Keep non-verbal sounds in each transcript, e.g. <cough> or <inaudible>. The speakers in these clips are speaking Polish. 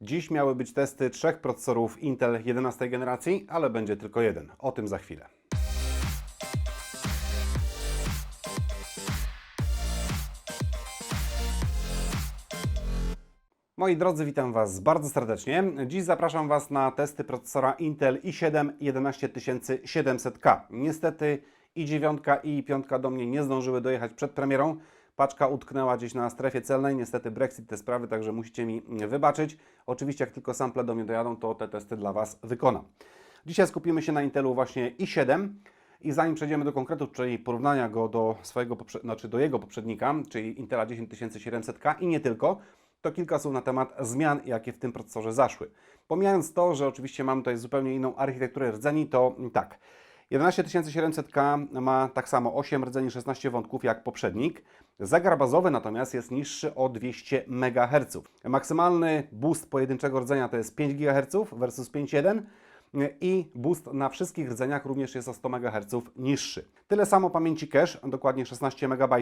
Dziś miały być testy trzech procesorów Intel 11 generacji, ale będzie tylko jeden. O tym za chwilę. Moi drodzy, witam Was bardzo serdecznie. Dziś zapraszam Was na testy procesora Intel i7 11700K. Niestety i dziewiątka i piątka do mnie nie zdążyły dojechać przed premierą. Paczka utknęła gdzieś na strefie celnej. Niestety Brexit te sprawy, także musicie mi wybaczyć. Oczywiście jak tylko sample do mnie dojadą, to te testy dla Was wykonam. Dzisiaj skupimy się na Intelu właśnie i7. I zanim przejdziemy do konkretów, czyli porównania go do swojego, znaczy do jego poprzednika, czyli Intela 10700K i nie tylko, to kilka słów na temat zmian, jakie w tym procesorze zaszły. Pomijając to, że oczywiście mamy tutaj zupełnie inną architekturę rdzeni, to tak. 11700K ma tak samo 8 rdzeni, 16 wątków jak poprzednik. Zegar bazowy natomiast jest niższy o 200 MHz. Maksymalny boost pojedynczego rdzenia to jest 5 GHz versus 5.1 i boost na wszystkich rdzeniach również jest o 100 MHz niższy. Tyle samo pamięci cache, dokładnie 16 MB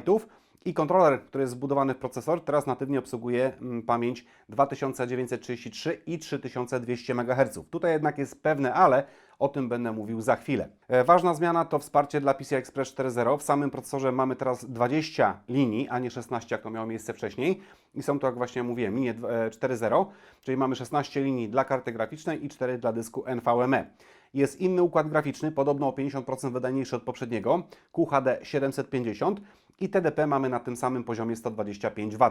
i kontroler, który jest zbudowany w procesor, teraz natywnie obsługuje mm, pamięć 2933 i 3200 MHz. Tutaj jednak jest pewne ale, o tym będę mówił za chwilę. E, Ważna zmiana to wsparcie dla PCI Express 4.0. W samym procesorze mamy teraz 20 linii, a nie 16, jak to miało miejsce wcześniej. I są to, jak właśnie mówiłem, linie dw- e, 4.0, czyli mamy 16 linii dla karty graficznej i 4 dla dysku NVMe. Jest inny układ graficzny, podobno o 50% wydajniejszy od poprzedniego, QHD 750 i TDP mamy na tym samym poziomie 125 W.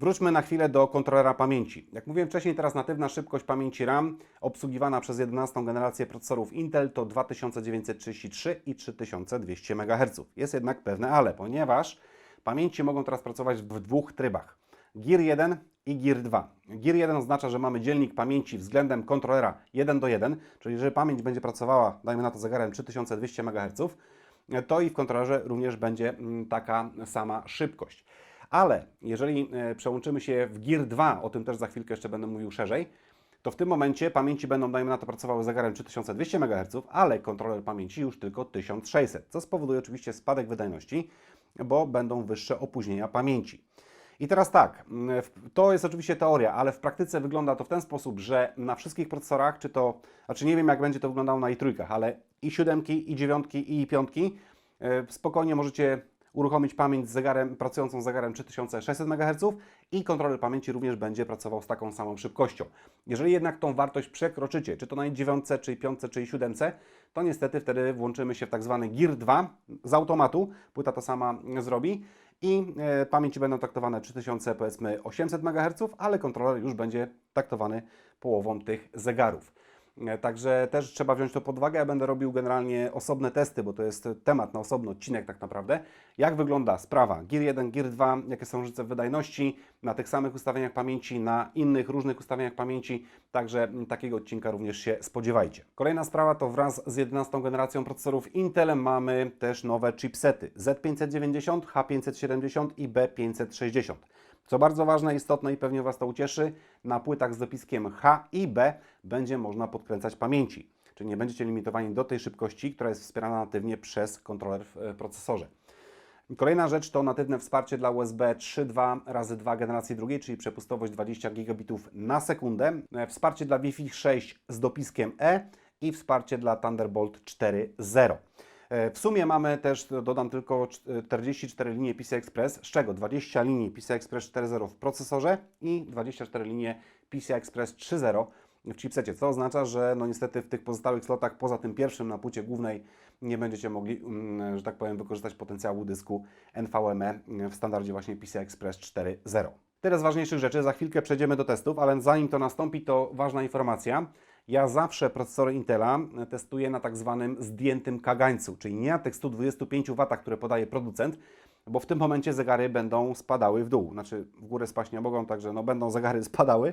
Wróćmy na chwilę do kontrolera pamięci. Jak mówiłem wcześniej, teraz natywna szybkość pamięci RAM obsługiwana przez 11 generację procesorów Intel to 2933 i 3200 MHz. Jest jednak pewne ale, ponieważ pamięci mogą teraz pracować w dwóch trybach. GIR 1 i GIR 2. GIR 1 oznacza, że mamy dzielnik pamięci względem kontrolera 1 do 1, czyli jeżeli pamięć będzie pracowała, dajmy na to zegarem 3200 MHz, to i w kontrolerze również będzie mm, taka sama szybkość. Ale jeżeli e, przełączymy się w GIR 2, o tym też za chwilkę jeszcze będę mówił szerzej, to w tym momencie pamięci będą, dajmy na to, pracowały zegarem 3200 MHz, ale kontroler pamięci już tylko 1600, co spowoduje oczywiście spadek wydajności, bo będą wyższe opóźnienia pamięci. I teraz tak, mm, to jest oczywiście teoria, ale w praktyce wygląda to w ten sposób, że na wszystkich procesorach, czy to, znaczy nie wiem jak będzie to wyglądało na i trójkach, ale i siódemki, i dziewiątki, i piątki, e, spokojnie możecie uruchomić pamięć z zegarem, pracującą z zegarem 3600 MHz i kontroler pamięci również będzie pracował z taką samą szybkością. Jeżeli jednak tą wartość przekroczycie, czy to na 9, czy 5, czy 7, to niestety wtedy włączymy się w tak zwany GIR 2 z automatu, płyta to sama zrobi i e, pamięci będą traktowane 3000 powiedzmy 800 MHz, ale kontroler już będzie taktowany połową tych zegarów. E, Także też trzeba wziąć to pod uwagę. Ja będę robił generalnie osobne testy, bo to jest temat na osobny odcinek tak naprawdę. Jak wygląda sprawa GIR 1, GIR 2, jakie są różnice wydajności na tych samych ustawieniach pamięci, na innych różnych ustawieniach pamięci. Także takiego odcinka również się spodziewajcie. Kolejna sprawa to wraz z 11 generacją procesorów Intel mamy też nowe chipsety Z590, H570 i B560. Co bardzo ważne, istotne i pewnie Was to ucieszy, na płytach z dopiskiem H i B będzie można podkręcać pamięci. Czyli nie będziecie limitowani do tej szybkości, która jest wspierana natywnie przez kontroler w e, procesorze. Kolejna rzecz to natywne wsparcie dla USB 3.2 razy 2 generacji drugiej, czyli przepustowość 20 gigabitów na sekundę. E, Wsparcie dla Wi-Fi 6 z dopiskiem E i wsparcie dla Thunderbolt 4.0. E, W sumie mamy też, dodam tylko 44 linie PCI Express, z czego 20 linii PCI Express 4.0 w procesorze i 24 linie PCI Express 3.0 w chipsecie, co oznacza, że no niestety w tych pozostałych slotach, poza tym pierwszym na płycie głównej, nie będziecie mogli, mm, że tak powiem, wykorzystać potencjału dysku NVMe w standardzie właśnie PCI Express 4.0. Tyle z ważniejszych rzeczy, za chwilkę przejdziemy do testów, ale zanim to nastąpi, to ważna informacja. Ja zawsze procesory Intela testuję na tak zwanym zdjętym kagańcu, czyli nie na tych 125 W, które podaje producent, bo w tym momencie zegary będą spadały w dół. Znaczy w górę spaść nie mogą, także no będą zegary <laughs> spadały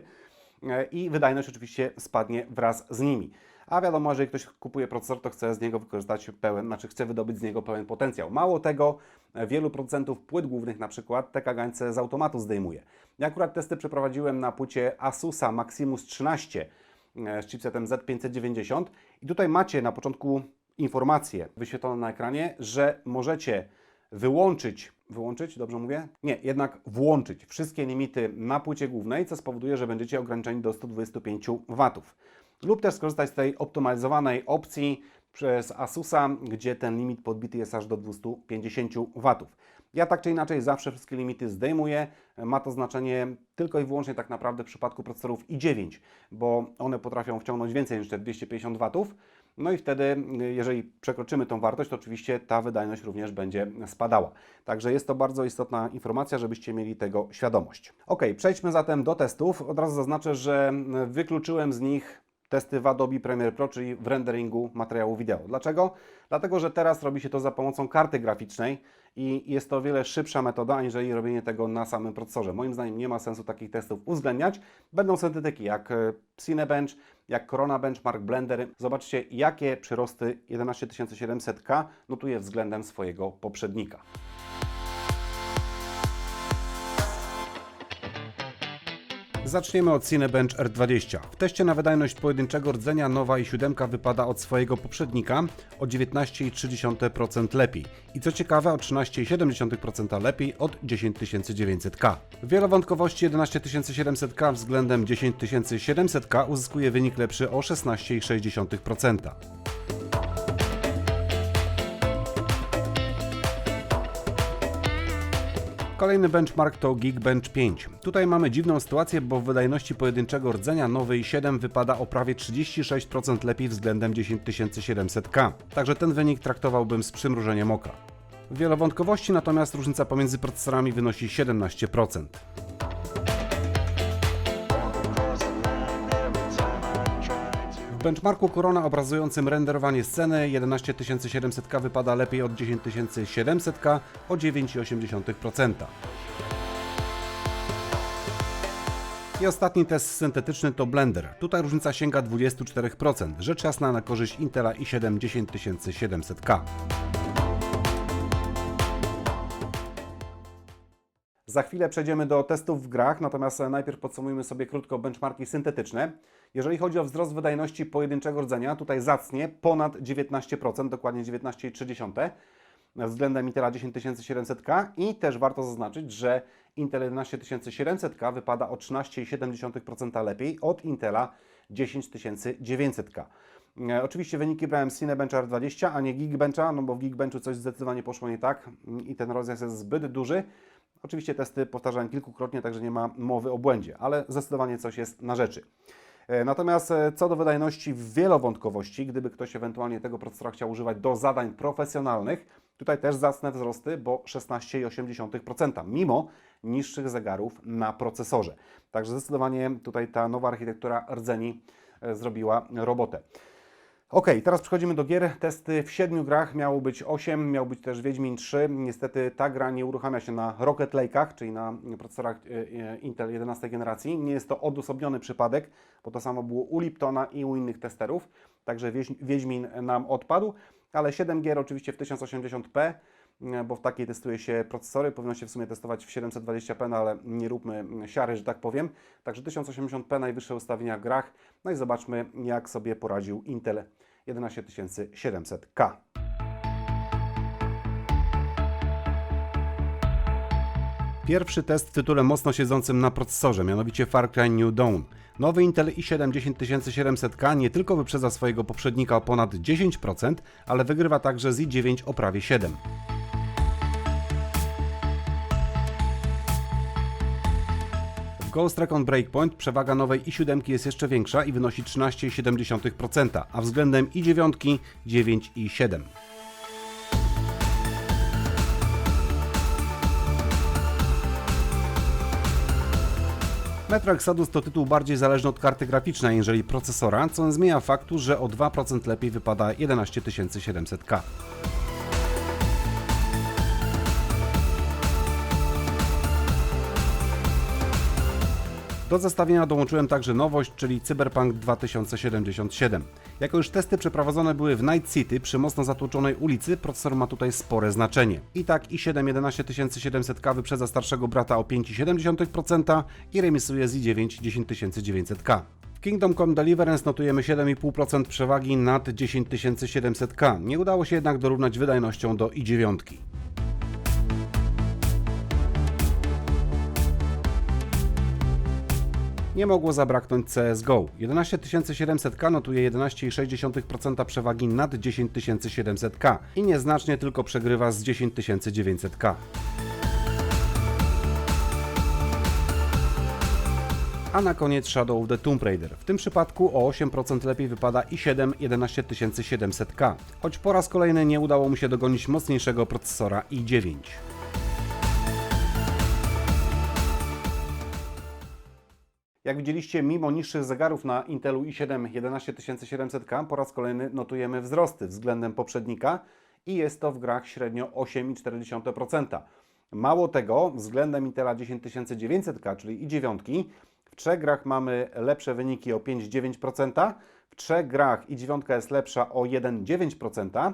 e, i wydajność oczywiście spadnie wraz z nimi. A wiadomo, że jeżeli ktoś kupuje procesor, to chce z niego wykorzystać pełen, znaczy chce wydobyć z niego pełen potencjał. Mało tego, e, wielu producentów płyt głównych na przykład te kagańce z automatu zdejmuje. Ja akurat testy przeprowadziłem na płycie Asusa Maximus 13 e, z chipsetem Z590 i tutaj macie na początku informację wyświetlone na ekranie, że możecie wyłączyć, wyłączyć, dobrze mówię? Nie, jednak włączyć wszystkie limity na płycie głównej, co spowoduje, że będziecie ograniczeni do 125 W. Lub też skorzystać z tej optymalizowanej opcji przez Asusa, gdzie ten limit podbity jest aż do 250 W. Ja tak czy inaczej zawsze wszystkie limity zdejmuję. Ma to znaczenie tylko i wyłącznie tak naprawdę w przypadku procesorów i9, bo one potrafią wciągnąć więcej niż te 250 W. No i wtedy, jeżeli przekroczymy tą wartość, to oczywiście ta wydajność również będzie spadała. Także jest to bardzo istotna informacja, żebyście mieli tego świadomość. Ok, przejdźmy zatem do testów. Od razu zaznaczę, że wykluczyłem z nich testy w Adobe Premiere Pro, czyli w renderingu materiału wideo. Dlaczego? Dlatego, że teraz robi się to za pomocą karty graficznej i jest to o wiele szybsza metoda, aniżeli robienie tego na samym procesorze. Moim zdaniem nie ma sensu takich testów uwzględniać. Będą syntetyki jak e, Cinebench, jak Corona Benchmark, Blender. Zobaczcie, jakie przyrosty 11700K notuje względem swojego poprzednika. Zaczniemy od Cinebench R20. W teście na wydajność pojedynczego rdzenia nowa i 7 wypada od swojego poprzednika o 19,3% lepiej i co ciekawe o 13,7% lepiej od 10900K. W wielowątkowości 11700K względem 10700K uzyskuje wynik lepszy o 16,6%. Kolejny benchmark to Geekbench 5. Tutaj mamy dziwną sytuację, bo w wydajności pojedynczego rdzenia nowej 7 wypada o prawie 36% lepiej względem 10700K. Także ten wynik traktowałbym z przymrużeniem oka. W wielowątkowości natomiast różnica pomiędzy procesorami wynosi 17%. W benchmarku Corona obrazującym renderowanie sceny 11700K wypada lepiej od 10700K o 9,8%. I ostatni test syntetyczny to Blender. Tutaj różnica sięga 24%, rzecz jasna na korzyść Intela i7 10700K. Za chwilę przejdziemy do testów w grach, natomiast najpierw podsumujmy sobie krótko benchmarki syntetyczne. Jeżeli chodzi o wzrost wydajności pojedynczego rdzenia, tutaj zacnie ponad 19%, dokładnie 19,3% względem Intela 10700K i też warto zaznaczyć, że Intel 11700K wypada o 13,7% lepiej od Intela 10900K. E, Oczywiście wyniki brałem z Cinebencha R20, a nie Geekbencha, no bo w Geekbenchu coś zdecydowanie poszło nie tak i ten rozjazd jest zbyt duży. Oczywiście testy powtarzałem kilkukrotnie, także nie ma mowy o błędzie, ale zdecydowanie coś jest na rzeczy. E, Natomiast e, co do wydajności wielowątkowości, gdyby ktoś ewentualnie tego procesora chciał używać do zadań profesjonalnych, tutaj też zacne wzrosty, bo 16,8%, mimo niższych zegarów na procesorze. Także zdecydowanie tutaj ta nowa architektura rdzeni e, zrobiła robotę. Ok, teraz przechodzimy do gier. Testy w siedmiu grach miało być 8, miał być też Wiedźmin 3. Niestety ta gra nie uruchamia się na Rocket Lake'ach, czyli na procesorach e, e, Intel 11 generacji. Nie jest to odosobniony przypadek, bo to samo było u Liptona i u innych testerów. Także Wiedźmin nam odpadł, ale 7 gier oczywiście w 1080p, e, bo w takiej testuje się procesory. Powinno się w sumie testować w 720p, no ale nie róbmy siary, że tak powiem. Także 1080p najwyższe ustawienia w grach. No i zobaczmy, jak sobie poradził Intel 11700K. Pierwszy test w tytule mocno siedzącym na procesorze, mianowicie Far Cry New Dawn. Nowy Intel i7 10700K nie tylko wyprzedza swojego poprzednika o ponad 10%, ale wygrywa także z i9 o prawie 7%. Ghost Recon Breakpoint przewaga nowej i7 jest jeszcze większa i wynosi 13,7%, a względem i9 9,7%. Metro Exodus to tytuł bardziej zależny od karty graficznej aniżeli procesora, co nie zmienia faktu, że o 2% lepiej wypada 11700K. Do zestawienia dołączyłem także nowość, czyli Cyberpunk 2077. Jako już testy przeprowadzone były w Night City przy mocno zatłoczonej ulicy, procesor ma tutaj spore znaczenie. I tak i7 11700K wyprzedza starszego brata o 5,7% i remisuje z i9 10900K. W Kingdom Come Deliverance notujemy 7,5% przewagi nad 10700K. Nie udało się jednak dorównać wydajnością do i9. Nie mogło zabraknąć CSGO. 11700K notuje 11,6% przewagi nad 10700K i nieznacznie tylko przegrywa z 10900K. A na koniec Shadow of the Tomb Raider. W tym przypadku o 8% lepiej wypada i7 11700K, choć po raz kolejny nie udało mu się dogonić mocniejszego procesora i9. Jak widzieliście, mimo niższych zegarów na Intelu i7 11700K po raz kolejny notujemy wzrosty względem poprzednika i jest to w grach średnio 8,4%. Mało tego, względem Intela 10900K, czyli i9, w trzech grach mamy lepsze wyniki o 5,9%, w trzech grach i9 jest lepsza o 1,9%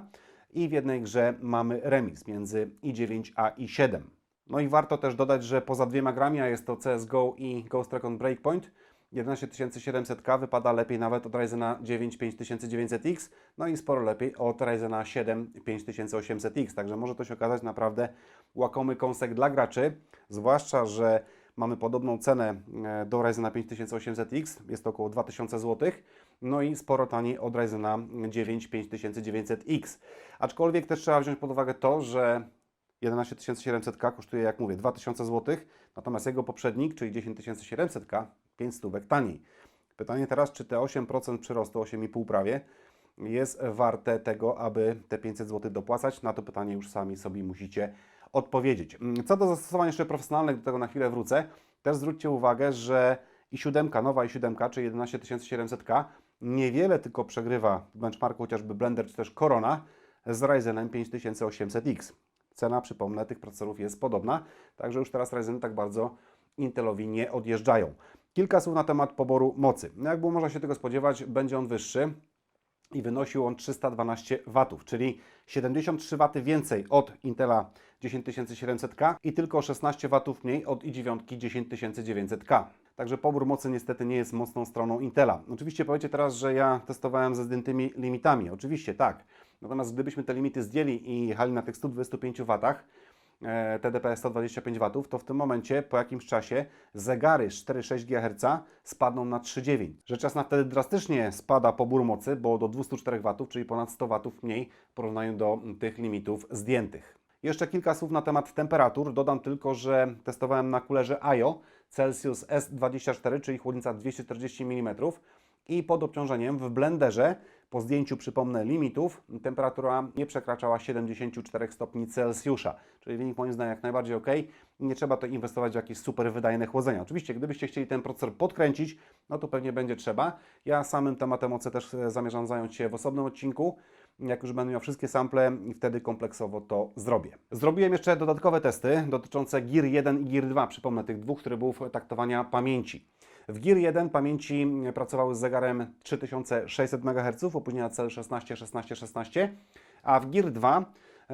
i w jednej grze mamy remis między i9 a i7. No i warto też dodać, że poza dwiema grami, a jest to CSGO i Ghost Recon Breakpoint, 11700K wypada lepiej nawet od Ryzena 9 5900X, no i sporo lepiej od Ryzena 7 5800X, także może to się okazać naprawdę łakomy kąsek dla graczy, zwłaszcza, że mamy podobną cenę e, do Ryzena 5800X, jest to około 2000 zł, no i sporo taniej od Ryzena 9 5900X. Aczkolwiek też trzeba wziąć pod uwagę to, że 11700K kosztuje, jak mówię, 2000 zł, natomiast jego poprzednik, czyli 10700K, 5 stówek taniej. Pytanie teraz, czy te 8% przyrostu, 8,5 prawie, jest warte tego, aby te 500 zł dopłacać? Na to pytanie już sami sobie musicie odpowiedzieć. Co do zastosowań jeszcze profesjonalnych, do tego na chwilę wrócę. Też zwróćcie uwagę, że i 7, nowa i 7, czyli 11700K, niewiele tylko przegrywa w benchmarku chociażby Blender czy też Corona z Ryzenem 5800X. Cena, przypomnę, tych procesorów jest podobna, także już teraz Ryzeny tak bardzo Intelowi nie odjeżdżają. Kilka słów na temat poboru mocy. No jak było można się tego spodziewać, będzie on wyższy i wynosił on 312 W, czyli 73 W więcej od Intela 10700K i tylko 16 W mniej od i9 10900K. Także pobór mocy niestety nie jest mocną stroną Intela. Oczywiście powiecie teraz, że ja testowałem ze zdjętymi limitami. Oczywiście tak. Natomiast gdybyśmy te limity zdjęli i jechali na tych 125 W, TDP 125 W, to w tym momencie po jakimś czasie zegary 4,6 GHz spadną na 3,9. Rzecz jasna wtedy drastycznie spada pobór mocy, bo do 204 W, czyli ponad 100 W mniej w porównaniu do tych limitów zdjętych. Jeszcze kilka słów na temat temperatur. Dodam tylko, że testowałem na kulerze IO Celsius S24, czyli chłodnica 240 mm i pod obciążeniem w blenderze po zdjęciu, przypomnę, limitów, temperatura nie przekraczała 74 stopni Celsjusza, czyli wynik moim zdaniem jak najbardziej ok. Nie trzeba to inwestować w jakieś super wydajne chłodzenie. Oczywiście, gdybyście chcieli ten procesor podkręcić, no to pewnie będzie trzeba. Ja samym tematem OC też e, zamierzam zająć się w osobnym odcinku, jak już będę miał wszystkie sample i wtedy kompleksowo to zrobię. Zrobiłem jeszcze dodatkowe testy dotyczące Gear 1 i Gear 2, przypomnę tych dwóch trybów taktowania pamięci. W Gear 1 pamięci pracowały z zegarem 3600 MHz, opóźnienia cel 16, 16, 16, a w Gear 2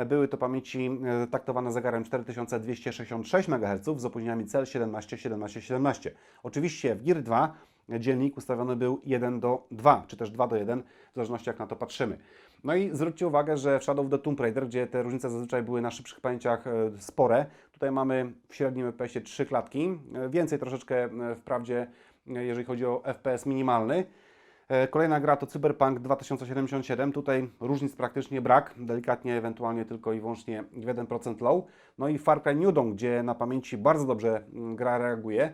były to pamięci e, taktowane zegarem 4266 MHz z opóźnieniami cel 17, 17, 17. Oczywiście w Gear 2 dzielnik ustawiony był 1 do 2, czy też 2 do 1, w zależności jak na to patrzymy. No i zwróćcie uwagę, że w Shadow of the Tomb Raider, gdzie te różnice zazwyczaj były na szybszych pamięciach e, spore, tutaj mamy w średnim FPS-ie 3 klatki, e, więcej troszeczkę wprawdzie, jeżeli chodzi o FPS minimalny. Kolejna gra to Cyberpunk 2077. Tutaj różnic praktycznie brak, delikatnie, ewentualnie tylko i wyłącznie 1% low. No i Far Cry New Dawn, gdzie na pamięci bardzo dobrze gra reaguje.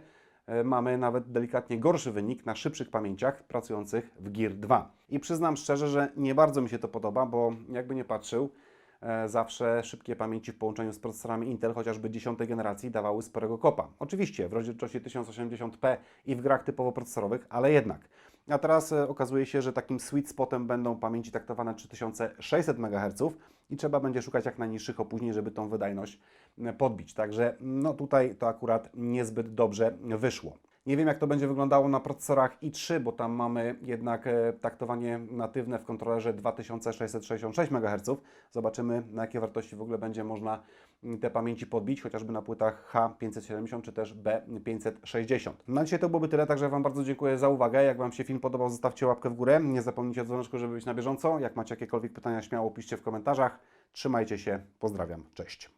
Mamy nawet delikatnie gorszy wynik na szybszych pamięciach pracujących w Gear 2. I przyznam szczerze, że nie bardzo mi się to podoba, bo jakby nie patrzył, zawsze szybkie pamięci w połączeniu z procesorami Intel, chociażby 10 generacji, dawały sporego kopa. Oczywiście w rozdzielczości 1080p i w grach typowo procesorowych, ale jednak. A teraz okazuje się, że takim sweet spotem będą pamięci taktowane 3600 MHz i trzeba będzie szukać jak najniższych opóźnień, żeby tą wydajność podbić. Także no tutaj to akurat niezbyt dobrze wyszło. Nie wiem, jak to będzie wyglądało na procesorach i3, bo tam mamy jednak taktowanie natywne w kontrolerze 2666 MHz. Zobaczymy, na jakie wartości w ogóle będzie można te pamięci podbić, chociażby na płytach H570 czy też B560. Na dzisiaj to byłoby tyle, także Wam bardzo dziękuję za uwagę. Jak Wam się film podobał, zostawcie łapkę w górę. Nie zapomnijcie o dzwoneczku, żeby być na bieżąco. Jak macie jakiekolwiek pytania, śmiało piszcie w komentarzach. Trzymajcie się, pozdrawiam, cześć.